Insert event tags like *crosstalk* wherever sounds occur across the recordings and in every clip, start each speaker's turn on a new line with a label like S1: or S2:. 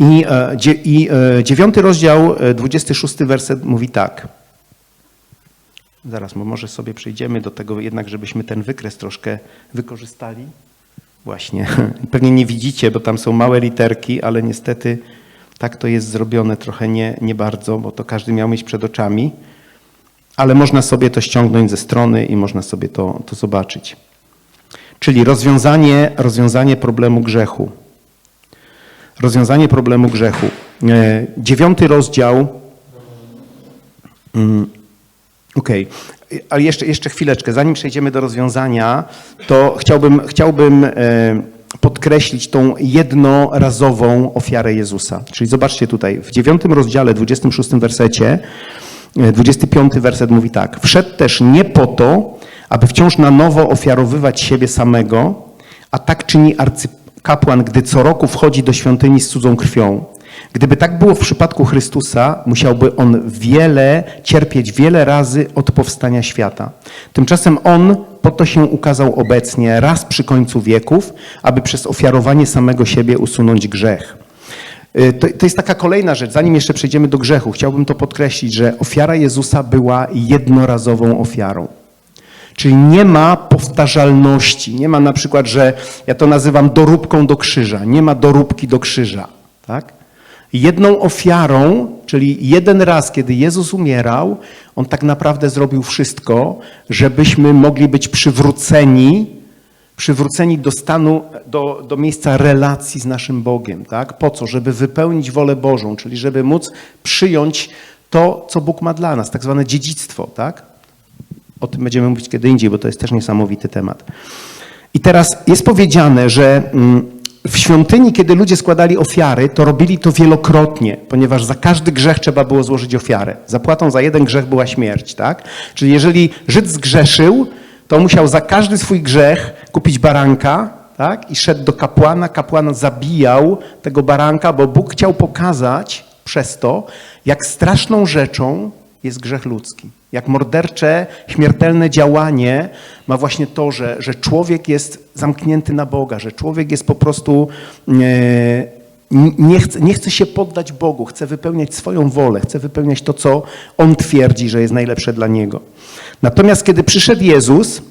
S1: I, e, i e, dziewiąty rozdział, e, 26 werset mówi tak. Zaraz, może sobie przejdziemy do tego jednak, żebyśmy ten wykres troszkę wykorzystali. Właśnie. *laughs* Pewnie nie widzicie, bo tam są małe literki, ale niestety tak to jest zrobione trochę nie, nie bardzo, bo to każdy miał mieć przed oczami. Ale można sobie to ściągnąć ze strony i można sobie to, to zobaczyć. Czyli rozwiązanie, rozwiązanie problemu grzechu. Rozwiązanie problemu grzechu. E, Dziewiąty rozdział. Mm, Okej, ale jeszcze, jeszcze chwileczkę. Zanim przejdziemy do rozwiązania, to chciałbym, chciałbym e, podkreślić tą jednorazową ofiarę Jezusa. Czyli zobaczcie tutaj, w dziewiątym rozdziale, 26 wersecie, e, 25 werset mówi tak. Wszedł też nie po to, aby wciąż na nowo ofiarowywać siebie samego, a tak czyni arcykapłan, gdy co roku wchodzi do świątyni z cudzą krwią. Gdyby tak było w przypadku Chrystusa, musiałby on wiele cierpieć wiele razy od powstania świata. Tymczasem on po to się ukazał obecnie raz przy końcu wieków, aby przez ofiarowanie samego siebie usunąć grzech. Y, To, to jest taka kolejna rzecz. Zanim jeszcze przejdziemy do grzechu, chciałbym to podkreślić, że ofiara Jezusa była jednorazową ofiarą. Czyli nie ma powtarzalności. Nie ma na przykład, że ja to nazywam doróbką do krzyża. Nie ma doróbki do krzyża. Tak? Jedną ofiarą, czyli jeden raz, kiedy Jezus umierał, on tak naprawdę zrobił wszystko, żebyśmy mogli być przywróceni, przywróceni do stanu, do, do miejsca relacji z naszym Bogiem. Tak? Po co? Żeby wypełnić wolę Bożą, czyli żeby móc przyjąć to, co Bóg ma dla nas, tak zwane dziedzictwo. Tak? O tym będziemy mówić kiedy indziej, bo to jest też niesamowity temat. I teraz jest powiedziane, że mm, w świątyni, kiedy ludzie składali ofiary, to robili to wielokrotnie, ponieważ za każdy grzech trzeba było złożyć ofiarę. Zapłatą za jeden grzech była śmierć, tak? Czyli jeżeli Żyd zgrzeszył, to musiał za każdy swój grzech kupić baranka, tak? I szedł do kapłana, kapłan zabijał tego baranka, bo Bóg chciał pokazać przez to, jak straszną rzeczą jest grzech ludzki. Jak mordercze, śmiertelne działanie ma właśnie to, że, że człowiek jest zamknięty na Boga, że człowiek jest po prostu e, nie chce, nie chce się poddać Bogu, chce wypełniać swoją wolę, chce wypełniać to, co On twierdzi, że jest najlepsze dla niego. Natomiast kiedy przyszedł Jezus,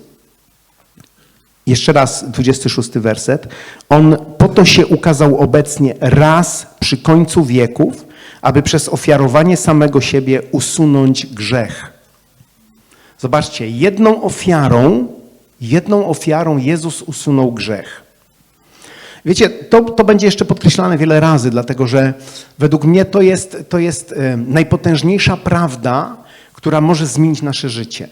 S1: jeszcze raz 26 werset, On po to się ukazał obecnie raz przy końcu wieków, aby przez ofiarowanie samego siebie usunąć grzech. Zobaczcie, jedną ofiarą, jedną ofiarą Jezus usunął grzech. Wiecie, to, to będzie jeszcze podkreślane wiele razy, dlatego że według mnie to jest, to jest e, najpotężniejsza prawda, która może zmienić nasze życie.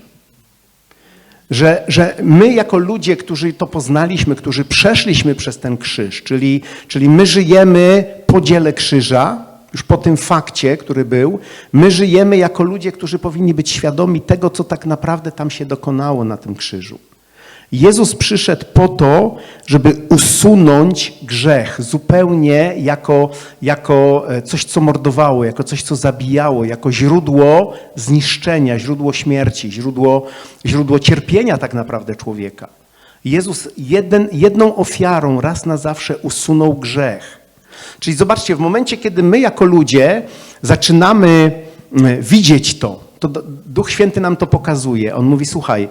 S1: Że, że my, jako ludzie, którzy to poznaliśmy, którzy przeszliśmy przez ten krzyż, czyli, czyli my żyjemy po dziele krzyża, już po tym fakcie, który był, my żyjemy jako ludzie, którzy powinni być świadomi tego, co tak naprawdę tam się dokonało na tym krzyżu. Jezus przyszedł po to, żeby usunąć grzech zupełnie jako, jako e, coś, co mordowało, jako coś, co zabijało, jako źródło zniszczenia, źródło śmierci, źródło, źródło cierpienia tak naprawdę człowieka. Jezus jeden, jedną ofiarą raz na zawsze usunął grzech. Czyli zobaczcie, w momencie, kiedy my jako ludzie zaczynamy mm, widzieć to, to Duch Święty nam to pokazuje. On mówi, słuchaj,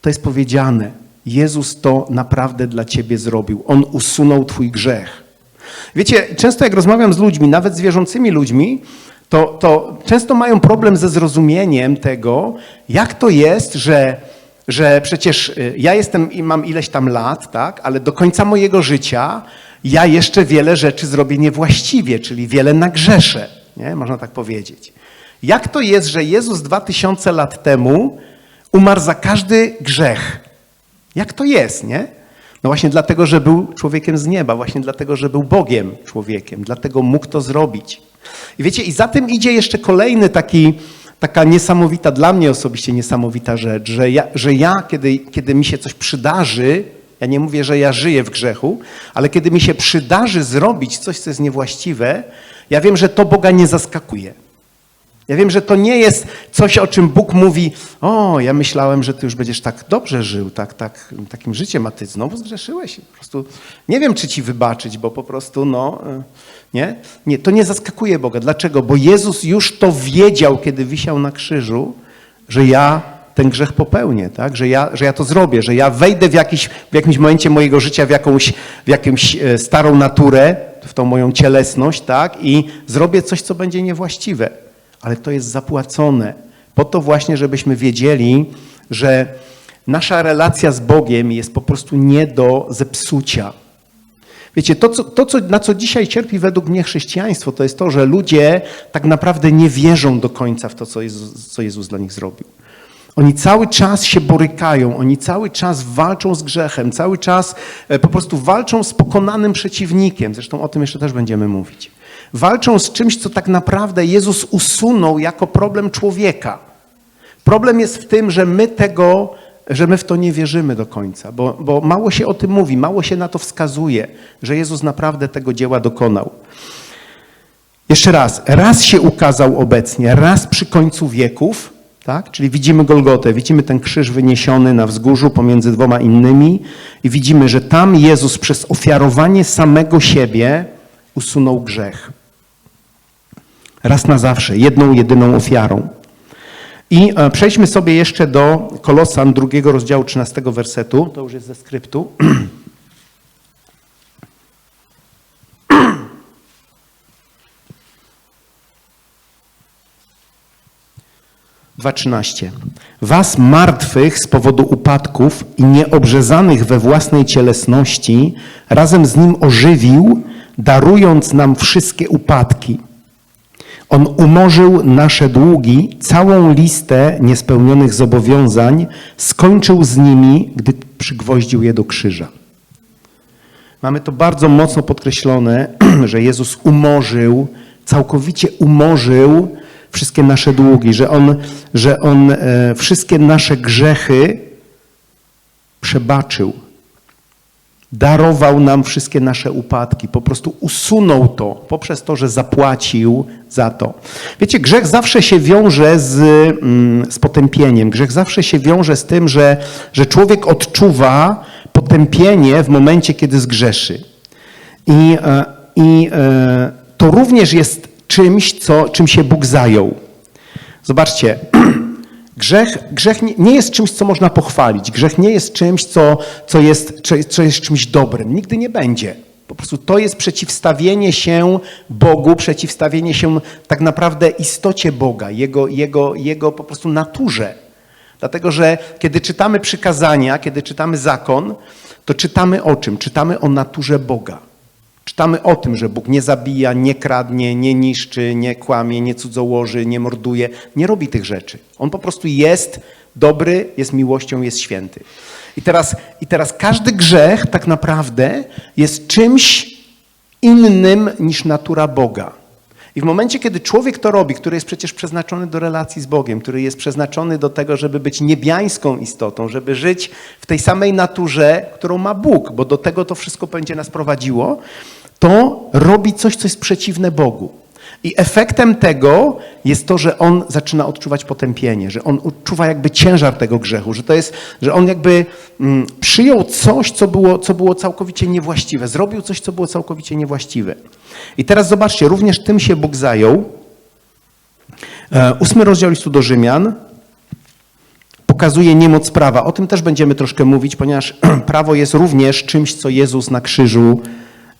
S1: to jest powiedziane. Jezus to naprawdę dla ciebie zrobił. On usunął twój grzech. Wiecie, często jak rozmawiam z ludźmi, nawet z wierzącymi ludźmi, to, to często mają problem ze zrozumieniem tego, jak to jest, że, że przecież y, ja jestem i mam ileś tam lat, tak, ale do końca mojego życia ja jeszcze wiele rzeczy zrobię niewłaściwie, czyli wiele nagrzeszę, nie? można tak powiedzieć. Jak to jest, że Jezus dwa tysiące lat temu umarł za każdy grzech? Jak to jest, nie? No właśnie dlatego, że był człowiekiem z nieba, właśnie dlatego, że był Bogiem człowiekiem, dlatego mógł to zrobić. I wiecie, i za tym idzie jeszcze kolejny taki, taka niesamowita, dla mnie osobiście niesamowita rzecz, że ja, że ja kiedy, kiedy mi się coś przydarzy, ja nie mówię, że ja żyję w grzechu, ale kiedy mi się przydarzy zrobić coś, co jest niewłaściwe, ja wiem, że to Boga nie zaskakuje. Ja wiem, że to nie jest coś, o czym Bóg mówi, o, ja myślałem, że ty już będziesz tak dobrze żył, tak, tak, takim życiem, a ty znowu zgrzeszyłeś. Po prostu nie wiem, czy ci wybaczyć, bo po prostu, no, Nie? nie, to nie zaskakuje Boga. Dlaczego? Bo Jezus już to wiedział, kiedy wisiał na krzyżu, że ja ten grzech popełnię, tak? że, ja, że ja to zrobię, że ja wejdę w, jakiś, w jakimś momencie mojego życia w jakąś, w jakąś e, starą naturę, w tą moją cielesność tak? i zrobię coś, co będzie niewłaściwe. Ale to jest zapłacone. Po to właśnie, żebyśmy wiedzieli, że nasza relacja z Bogiem jest po prostu nie do zepsucia. Wiecie, to, co, to co, na co dzisiaj cierpi według mnie chrześcijaństwo, to jest to, że ludzie tak naprawdę nie wierzą do końca w to, co Jezus, co Jezus dla nich zrobił. Oni cały czas się borykają, oni cały czas walczą z grzechem, cały czas e, po prostu walczą z pokonanym przeciwnikiem. Zresztą o tym jeszcze też będziemy mówić. Walczą z czymś, co tak naprawdę Jezus usunął jako problem człowieka. Problem jest w tym, że my tego, że my w to nie wierzymy do końca, bo, bo mało się o tym mówi, mało się na to wskazuje, że Jezus naprawdę tego dzieła dokonał. Jeszcze raz, raz się ukazał obecnie, raz przy końcu wieków, tak? Czyli widzimy Golgotę, widzimy ten krzyż wyniesiony na wzgórzu pomiędzy dwoma innymi i widzimy, że tam Jezus przez ofiarowanie samego siebie usunął grzech. Raz na zawsze, jedną, jedyną ofiarą. I e, przejdźmy sobie jeszcze do Kolosan drugiego rozdziału 13 wersetu. To już jest ze skryptu. *clears throat* 2.13. Was martwych z powodu upadków i nieobrzezanych we własnej cielesności razem z Nim ożywił, darując nam wszystkie upadki. On umorzył nasze długi, całą listę niespełnionych zobowiązań, skończył z nimi, gdy przygwoździł je do krzyża. Mamy to bardzo mocno podkreślone, *clears throat* że Jezus umorzył, całkowicie umorzył wszystkie nasze długi, że On, że on e, wszystkie nasze grzechy przebaczył. Darował nam wszystkie nasze upadki, po prostu usunął to poprzez to, że zapłacił za to. Wiecie, grzech zawsze się wiąże z, mm, z potępieniem. Grzech zawsze się wiąże z tym, że, że człowiek odczuwa potępienie w momencie, kiedy zgrzeszy. I, e, i e, to również jest czymś, co, czym się Bóg zajął. Zobaczcie, *clears throat* grzech, grzech nie, jest czymś, co można pochwalić. Grzech nie jest czymś, co, co, jest, co jest czymś dobrym. Nigdy nie będzie. Po prostu to jest przeciwstawienie się Bogu, przeciwstawienie się tak naprawdę istocie Boga, Jego, jego, jego po prostu naturze. Dlatego, że kiedy czytamy przykazania, kiedy czytamy zakon, to czytamy o czym? Czytamy o naturze Boga. Czytamy o tym, że Bóg nie zabija, nie kradnie, nie niszczy, nie kłamie, nie cudzołoży, nie morduje, nie robi tych rzeczy. On po prostu jest dobry, jest miłością, jest święty. I teraz, I teraz każdy grzech tak naprawdę jest czymś innym niż natura Boga. I w momencie, kiedy człowiek to robi, który jest przecież przeznaczony do relacji z Bogiem, który jest przeznaczony do tego, żeby być niebiańską istotą, żeby żyć w tej samej naturze, którą ma Bóg, bo do tego to wszystko będzie nas prowadziło, to robi coś, co jest przeciwne Bogu. I efektem tego jest to, że on zaczyna odczuwać potępienie, że on odczuwa jakby ciężar tego grzechu, że to jest, że on jakby mm, przyjął coś, co było, co było całkowicie niewłaściwe, zrobił coś, co było całkowicie niewłaściwe. I teraz zobaczcie, również tym się Bóg zajął. E, ósmy rozdział listu do Rzymian pokazuje niemoc prawa. O tym też będziemy troszkę mówić, ponieważ *clears throat* prawo jest również czymś, co Jezus na krzyżu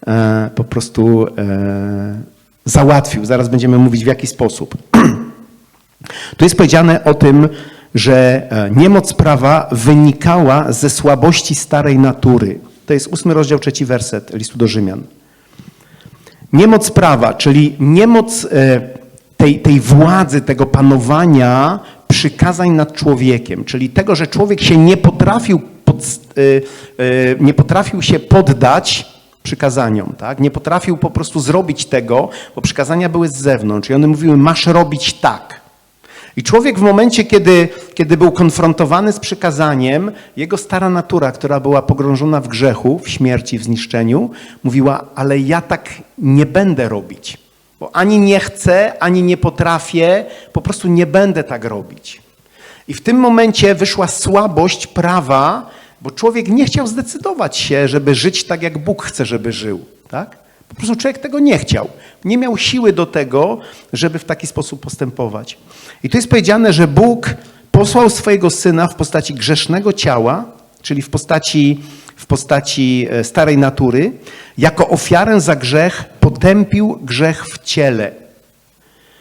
S1: e, po prostu e, załatwił. Zaraz będziemy mówić w jaki sposób. *clears throat* Tu jest powiedziane o tym, że e, niemoc prawa wynikała ze słabości starej natury. To jest ósmy rozdział, trzeci werset listu do Rzymian. Niemoc prawa, czyli niemoc e, tej, tej władzy, tego panowania przykazań nad człowiekiem, czyli tego, że człowiek się nie potrafił, pod, e, nie potrafił się poddać przykazaniom. Tak? Nie potrafił po prostu zrobić tego, bo przykazania były z zewnątrz i one mówiły, masz robić tak. I człowiek w momencie, kiedy, kiedy był konfrontowany z przykazaniem, jego stara natura, która była pogrążona w grzechu, w śmierci, w zniszczeniu, mówiła, ale ja tak nie będę robić. Bo ani nie chcę, ani nie potrafię, po prostu nie będę tak robić. I w tym momencie wyszła słabość prawa, bo człowiek nie chciał zdecydować się, żeby żyć tak, jak Bóg chce, żeby żył. Tak? Po prostu człowiek tego nie chciał. Nie miał siły do tego, żeby w taki sposób postępować. I tu jest powiedziane, że Bóg posłał swojego syna w postaci grzesznego ciała, czyli w postaci, w postaci e, starej natury, jako ofiarę za grzech potępił grzech w ciele.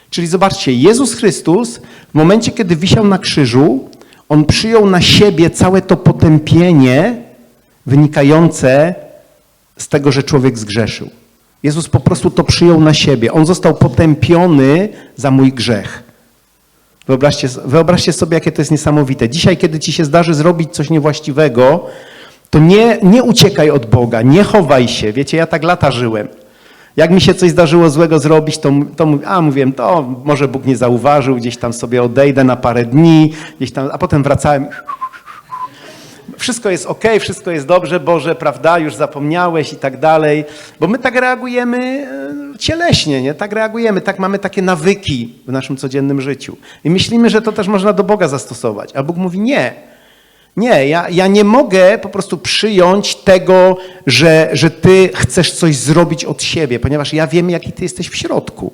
S1: Czyli zobaczcie, Jezus Chrystus w momencie, kiedy wisiał na krzyżu, on przyjął na siebie całe to potępienie wynikające z tego, że człowiek zgrzeszył. Jezus po prostu to przyjął na siebie. On został potępiony za mój grzech. Wyobraźcie, wyobraźcie sobie, jakie to jest niesamowite. Dzisiaj, kiedy ci się zdarzy zrobić coś niewłaściwego, to nie, nie uciekaj od Boga, nie chowaj się. Wiecie, ja tak lata żyłem. Jak mi się coś zdarzyło złego zrobić, to, to a mówiłem, to może Bóg nie zauważył, gdzieś tam sobie odejdę na parę dni, gdzieś tam, a potem wracałem. Wszystko jest ok, wszystko jest dobrze, Boże, prawda, już zapomniałeś i tak dalej. Bo my tak reagujemy e, cieleśnie, nie? Tak reagujemy, tak mamy takie nawyki w naszym codziennym życiu. I myślimy, że to też można do Boga zastosować. A Bóg mówi nie. Nie, ja, ja nie mogę po prostu przyjąć tego, że, że ty chcesz coś zrobić od siebie, ponieważ ja wiem, jaki ty jesteś w środku.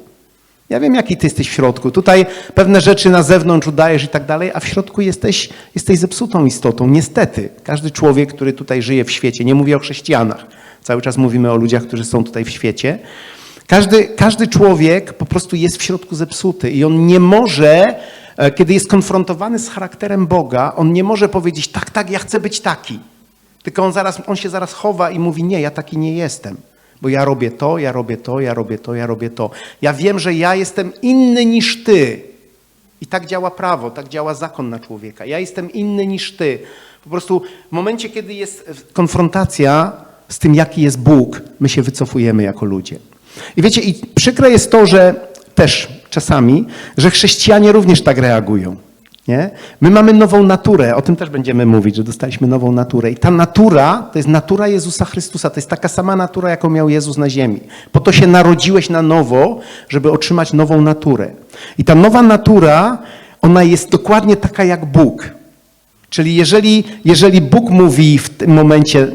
S1: Ja wiem, jaki ty jesteś w środku. Tutaj pewne rzeczy na zewnątrz udajesz i tak dalej, a w środku jesteś, jesteś zepsutą istotą. Niestety, każdy człowiek, który tutaj żyje w świecie, nie mówię o chrześcijanach, cały czas mówimy o ludziach, którzy są tutaj w świecie, każdy, każdy człowiek po prostu jest w środku zepsuty i on nie może, kiedy jest konfrontowany z charakterem Boga, on nie może powiedzieć, tak, tak, ja chcę być taki. Tylko on, zaraz, on się zaraz chowa i mówi, nie, ja taki nie jestem. Bo ja robię to, ja robię to, ja robię to, ja robię to. Ja wiem, że ja jestem inny niż ty. I tak działa prawo, tak działa zakon na człowieka. Ja jestem inny niż ty. Po prostu w momencie, kiedy jest konfrontacja z tym, jaki jest Bóg, my się wycofujemy jako ludzie. I wiecie, i przykre jest to, że też czasami, że chrześcijanie również tak reagują. Nie? My mamy nową naturę, o tym też będziemy mówić, że dostaliśmy nową naturę. I ta natura to jest natura Jezusa Chrystusa, to jest taka sama natura, jaką miał Jezus na ziemi. Po to się narodziłeś na nowo, żeby otrzymać nową naturę. I ta nowa natura, ona jest dokładnie taka jak Bóg. Czyli jeżeli, jeżeli Bóg mówi w tym momencie,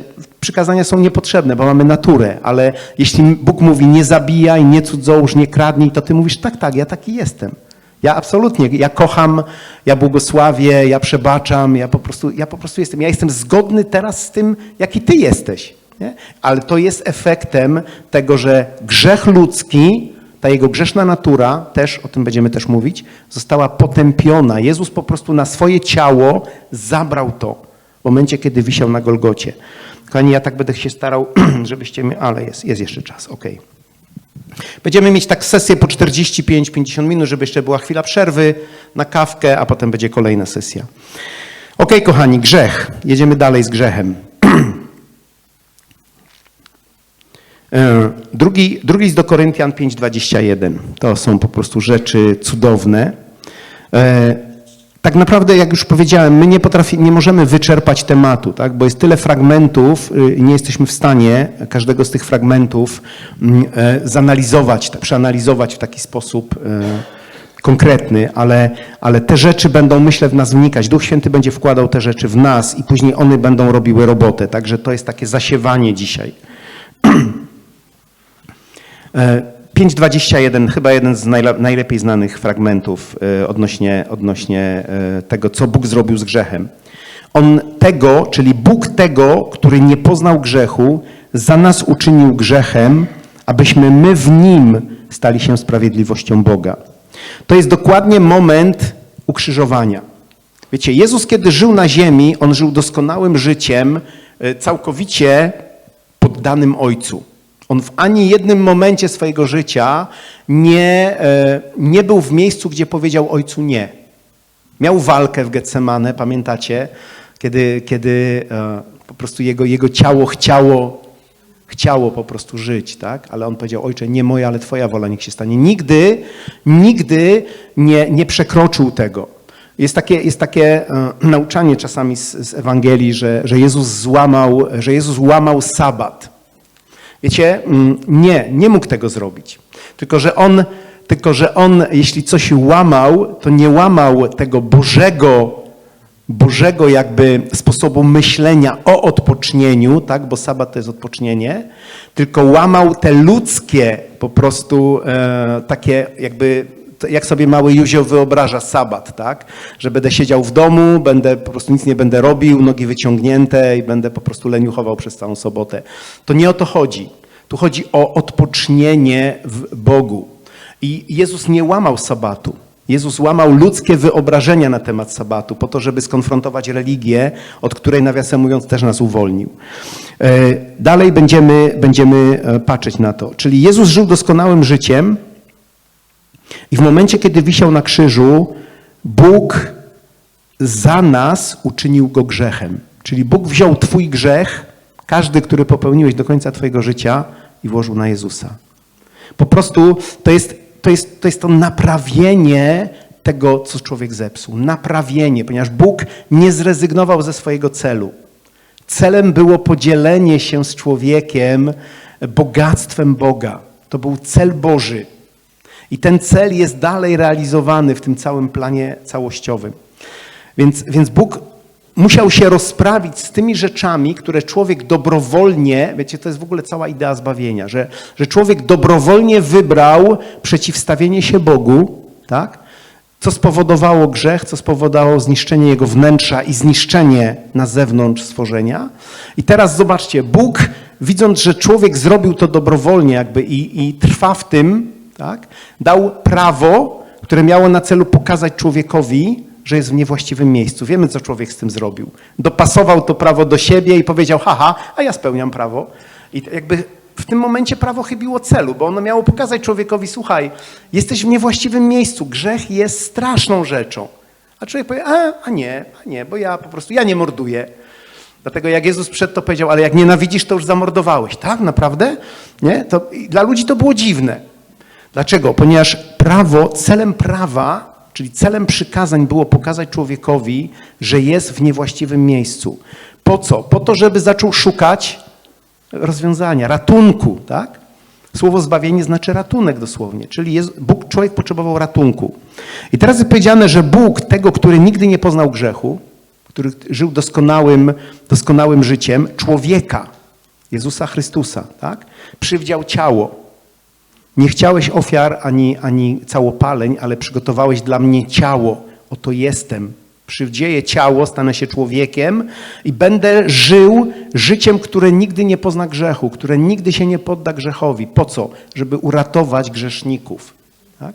S1: przykazania są niepotrzebne, bo mamy naturę, ale jeśli Bóg mówi nie zabijaj, nie cudzołóż, nie kradnij, to ty mówisz tak, tak, ja taki jestem. Ja absolutnie, ja kocham, ja błogosławię, ja przebaczam, ja po prostu, ja po prostu jestem, ja jestem zgodny teraz z tym, jaki ty jesteś. Nie? Ale to jest efektem tego, że grzech ludzki, ta jego grzeszna natura, też o tym będziemy też mówić, została potępiona. Jezus po prostu na swoje ciało zabrał to w momencie, kiedy wisiał na Golgocie. Kochani, ja tak będę się starał, *clears throat* żebyście. Ale jest, jest jeszcze czas. Okay. Będziemy mieć tak sesję po 45-50 minut, żeby jeszcze była chwila przerwy na kawkę, a potem będzie kolejna sesja. Ok, kochani, grzech. Jedziemy dalej z grzechem. *clears throat* E, drugi, drugi z do Koryntian 5,21. To są po prostu rzeczy cudowne. E, tak naprawdę, jak już powiedziałem, my nie, potrafi, nie możemy wyczerpać tematu, tak? bo jest tyle fragmentów y, nie jesteśmy w stanie każdego z tych fragmentów mm, e, zanalizować, przeanalizować w taki sposób e, konkretny, ale, ale te rzeczy będą, myślę, w nas wnikać. Duch Święty będzie wkładał te rzeczy w nas i później one będą robiły robotę. Także to jest takie zasiewanie dzisiaj. *clears throat* E, 5.21, chyba jeden z najlepiej znanych fragmentów e, odnośnie, odnośnie e, tego, co Bóg zrobił z grzechem. On tego, czyli Bóg tego, który nie poznał grzechu, za nas uczynił grzechem, abyśmy my w nim stali się sprawiedliwością Boga. To jest dokładnie moment ukrzyżowania. Wiecie, Jezus, kiedy żył na ziemi, on żył doskonałym życiem, e, całkowicie poddanym Ojcu. On w ani jednym momencie swojego życia nie, e, nie był w miejscu, gdzie powiedział ojcu nie. Miał walkę w Getsemane, pamiętacie, kiedy, kiedy e, po prostu jego, jego ciało chciało, chciało po prostu żyć, tak? Ale on powiedział, ojcze, nie moja, ale twoja wola niech się stanie. Nigdy, nigdy nie, nie przekroczył tego. Jest takie, jest takie e, nauczanie czasami z, z Ewangelii, że, że Jezus złamał, że Jezus łamał sabat. Wiecie, mm, nie, nie mógł tego zrobić. Tylko, że on, tylko, że on, jeśli coś łamał, to nie łamał tego Bożego, Bożego jakby sposobu myślenia o odpocznieniu, tak, bo sabat to jest odpocznienie, tylko łamał te ludzkie po prostu e, takie jakby jak sobie mały Józio wyobraża sabat, tak? Że będę siedział w domu, będę po prostu nic nie będę robił, nogi wyciągnięte i będę po prostu leniuchował przez całą sobotę. To nie o to chodzi. Tu chodzi o odpocznienie w Bogu. I Jezus nie łamał sabatu. Jezus łamał ludzkie wyobrażenia na temat sabatu po to, żeby skonfrontować religię, od której nawiasem mówiąc też nas uwolnił. E, Dalej będziemy, będziemy e, patrzeć na to. Czyli Jezus żył doskonałym życiem, i w momencie, kiedy wisiał na krzyżu, Bóg za nas uczynił go grzechem. Czyli Bóg wziął Twój grzech, każdy, który popełniłeś do końca Twojego życia, i włożył na Jezusa. Po prostu to jest to, jest, to, jest to naprawienie tego, co człowiek zepsuł. Naprawienie, ponieważ Bóg nie zrezygnował ze swojego celu. Celem było podzielenie się z człowiekiem bogactwem Boga. To był cel Boży. I ten cel jest dalej realizowany w tym całym planie całościowym. Więc, więc Bóg musiał się rozprawić z tymi rzeczami, które człowiek dobrowolnie, wiecie, to jest w ogóle cała idea zbawienia, że, że człowiek dobrowolnie wybrał przeciwstawienie się Bogu, tak? co spowodowało grzech, co spowodowało zniszczenie jego wnętrza i zniszczenie na zewnątrz stworzenia. I teraz zobaczcie, Bóg, widząc, że człowiek zrobił to dobrowolnie jakby i, i trwa w tym, tak? Dał prawo, które miało na celu pokazać człowiekowi, że jest w niewłaściwym miejscu. Wiemy, co człowiek z tym zrobił. Dopasował to prawo do siebie i powiedział, haha, a ja spełniam prawo. I jakby w tym momencie prawo chybiło celu, bo ono miało pokazać człowiekowi, słuchaj, jesteś w niewłaściwym miejscu, grzech jest straszną rzeczą. A człowiek powie, a, a nie, a nie, bo ja po prostu, ja nie morduję. Dlatego jak Jezus przed to powiedział, ale jak nienawidzisz, to już zamordowałeś. Tak, naprawdę? Nie? To, dla ludzi to było dziwne. Dlaczego? Ponieważ prawo, celem prawa, czyli celem przykazań było pokazać człowiekowi, że jest w niewłaściwym miejscu. Po co? Po to, żeby zaczął szukać rozwiązania, ratunku, tak? Słowo zbawienie znaczy ratunek dosłownie, czyli jest, Bóg, człowiek potrzebował ratunku. I teraz jest powiedziane, że Bóg, tego, który nigdy nie poznał grzechu, który żył doskonałym, doskonałym życiem, człowieka, Jezusa Chrystusa, tak? przywdział ciało, nie chciałeś ofiar ani, ani całopaleń, ale przygotowałeś dla mnie ciało. Oto jestem. Przywdzieję ciało, stanę się człowiekiem i będę żył życiem, które nigdy nie pozna grzechu, które nigdy się nie podda grzechowi. Po co? Żeby uratować grzeszników. Tak?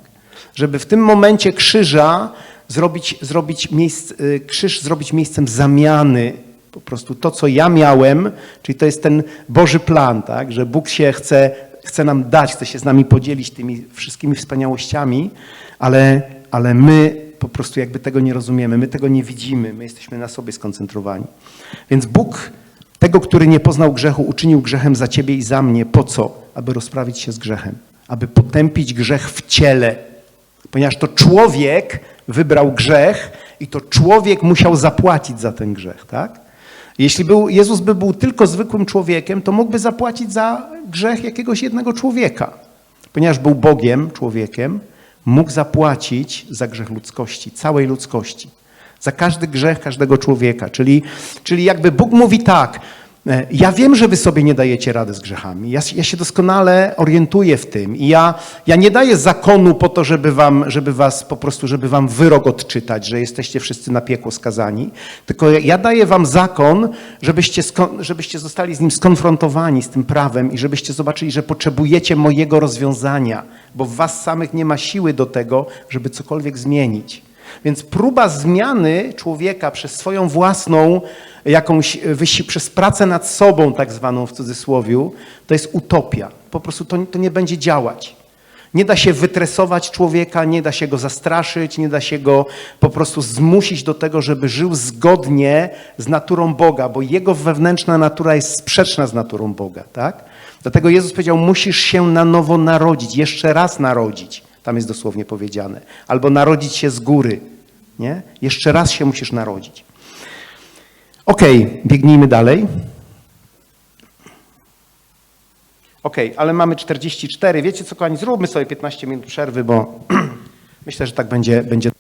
S1: Żeby w tym momencie krzyża zrobić, zrobić miejsc, y, krzyż zrobić miejscem zamiany po prostu to, co ja miałem, czyli to jest ten Boży plan, tak? że Bóg się chce chce nam dać, chce się z nami podzielić tymi wszystkimi wspaniałościami, ale, ale my po prostu jakby tego nie rozumiemy, my tego nie widzimy, my jesteśmy na sobie skoncentrowani. Więc Bóg tego, który nie poznał grzechu, uczynił grzechem za ciebie i za mnie. Po co? Aby rozprawić się z grzechem, aby potępić grzech w ciele, ponieważ to człowiek wybrał grzech i to człowiek musiał zapłacić za ten grzech, tak? Jeśli był, Jezus by był tylko zwykłym człowiekiem, to mógłby zapłacić za grzech jakiegoś jednego człowieka. Ponieważ był Bogiem, człowiekiem, mógł zapłacić za grzech ludzkości, całej ludzkości. Za każdy grzech każdego człowieka. Czyli, czyli jakby Bóg mówi tak, ja wiem, że wy sobie nie dajecie rady z grzechami. Ja, ja, się doskonale orientuję w tym. I ja, ja nie daję zakonu po to, żeby wam, żeby was po prostu, żeby wam wyrok odczytać, że jesteście wszyscy na piekło skazani. Tylko ja daję wam zakon, żebyście, żebyście zostali z nim skonfrontowani, z tym prawem i żebyście zobaczyli, że potrzebujecie mojego rozwiązania, bo w was samych nie ma siły do tego, żeby cokolwiek zmienić. Więc próba zmiany człowieka przez swoją własną jakąś, przez pracę nad sobą, tak zwaną w cudzysłowiu, to jest utopia. Po prostu to, to nie będzie działać. Nie da się wytresować człowieka, nie da się go zastraszyć, nie da się go po prostu zmusić do tego, żeby żył zgodnie z naturą Boga, bo jego wewnętrzna natura jest sprzeczna z naturą Boga, tak? Dlatego Jezus powiedział, musisz się na nowo narodzić, jeszcze raz narodzić. Tam jest dosłownie powiedziane. Albo narodzić się z góry. Nie? Jeszcze raz się musisz narodzić. Ok, biegnijmy dalej. Ok, ale mamy 44. Wiecie co, kochani, zróbmy sobie 15 minut przerwy, bo *clears throat* myślę, że tak będzie. będzie...